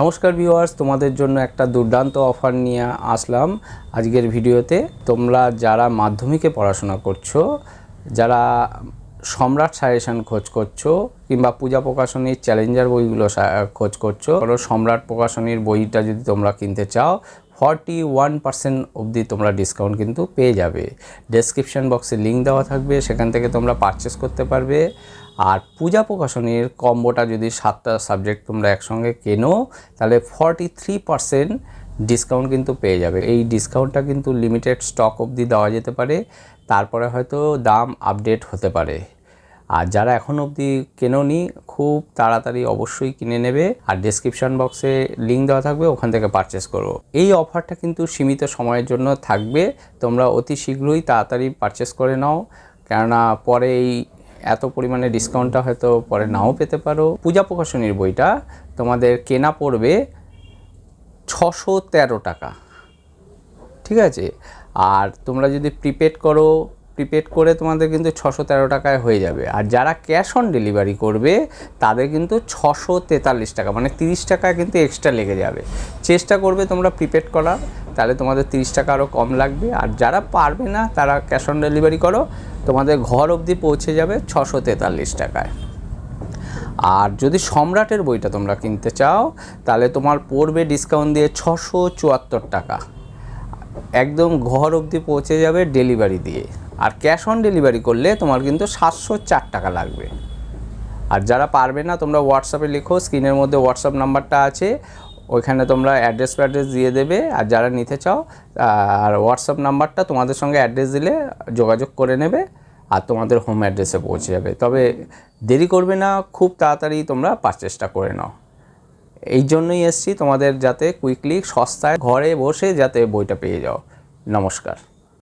নমস্কার ভিউয়ার্স, তোমাদের জন্য একটা দুর্দান্ত অফার নিয়ে আসলাম আজকের ভিডিওতে। তোমরা যারা মাধ্যমিকে পড়াশোনা করছ, যারা সম্রাট সাজেশন খোঁজ করছ, কিংবা পূজা প্রকাশনীর চ্যালেঞ্জার বইগুলো খোঁজ করছ, ধরো সম্রাট প্রকাশনীর বইটা যদি তোমরা কিনতে চাও ফর্টি ওয়ান পার্সেন্ট অবধি তোমরা ডিসকাউন্ট কিন্তু পেয়ে যাবে। ডেসক্রিপশন বক্সে লিঙ্ক দেওয়া থাকবে, সেখান থেকে তোমরা পারচেস করতে পারবে। আর পূজা প্রকাশনীর কম্বোটা যদি সাতটা সাবজেক্ট তোমরা একসঙ্গে কেনো, তাহলে ফর্টি থ্রি পার্সেন্ট ডিসকাউন্ট কিন্তু পেয়ে যাবে। এই ডিসকাউন্টটা কিন্তু লিমিটেড স্টক অবধি দেওয়া যেতে পারে। তারপরে হয়তো দাম আপডেট হতে পারে। আর যারা এখন অবধি কেনোনি, খুব তাড়াতাড়ি অবশ্যই কিনে নেবে। আর ডেসক্রিপশন বক্সে লিঙ্ক দেওয়া থাকবে, ওখান থেকে পারচেস করো। এই অফারটা কিন্তু সীমিত সময়ের জন্য থাকবে। তোমরা অতি শীঘ্রই তাড়াতাড়ি পারচেস করে নাও। কেননা পরে এই এত পরিমাণে ডিসকাউন্টটা হয়তো পরে নাও পেতে পারো। পূজা প্রকাশনীর বইটা তোমাদের কেনা পড়বে ছশো তেরো টাকা। ঠিক আছে? আর তোমরা যদি প্রিপেড করো প্রিপেড করে তোমাদের কিন্তু ছশো তেরো টাকায় হয়ে যাবে। আর যারা ক্যাশ অন ডেলিভারি করবে, তাদের কিন্তু ছশো তেতাল্লিশ টাকা মানে তিরিশ টাকা কিন্তু এক্সট্রা লেগে যাবে। চেষ্টা করবে তোমরা প্রিপেড করার, তাহলে তোমাদের তিরিশ টাকা আরও কম লাগবে। আর যারা পারবে না, তারা ক্যাশ অন ডেলিভারি করো, তোমাদের ঘর অবধি পৌঁছে যাবে ছশো তেতাল্লিশ টাকায়। আর যদি সম্রাটের বইটা তোমরা কিনতে চাও, তাহলে তোমার পড়বে ডিসকাউন্ট দিয়ে ছশো চুয়াত্তর টাকা। একদম ঘর অবধি পৌঁছে যাবে ডেলিভারি দিয়ে। আর ক্যাশ অন ডেলিভারি করলে তোমার কিন্তু সাতশো চার টাকা লাগবে। আর যারা পারবে না, তোমরা হোয়াটসঅ্যাপে লিখো, স্ক্রিনের মধ্যে হোয়াটসঅ্যাপ নাম্বারটা আছে, ওইখানে তোমরা অ্যাড্রেস ফ্যাড্রেস দিয়ে দেবে। আর যারা নিতে চাও আর হোয়াটসঅ্যাপ নাম্বারটা তোমাদের সঙ্গে অ্যাড্রেস দিলে যোগাযোগ করে নেবে, আর তোমাদের হোম অ্যাড্রেসে পৌঁছে যাবে। তবে দেরি করবে না, খুব তাড়াতাড়ি তোমরা পারচেসটা করে নাও। এই জন্যই এসছি তোমাদের যাতে কুইকলি সস্তায় ঘরে বসে যাতে বইটা পেয়ে যাও। নমস্কার।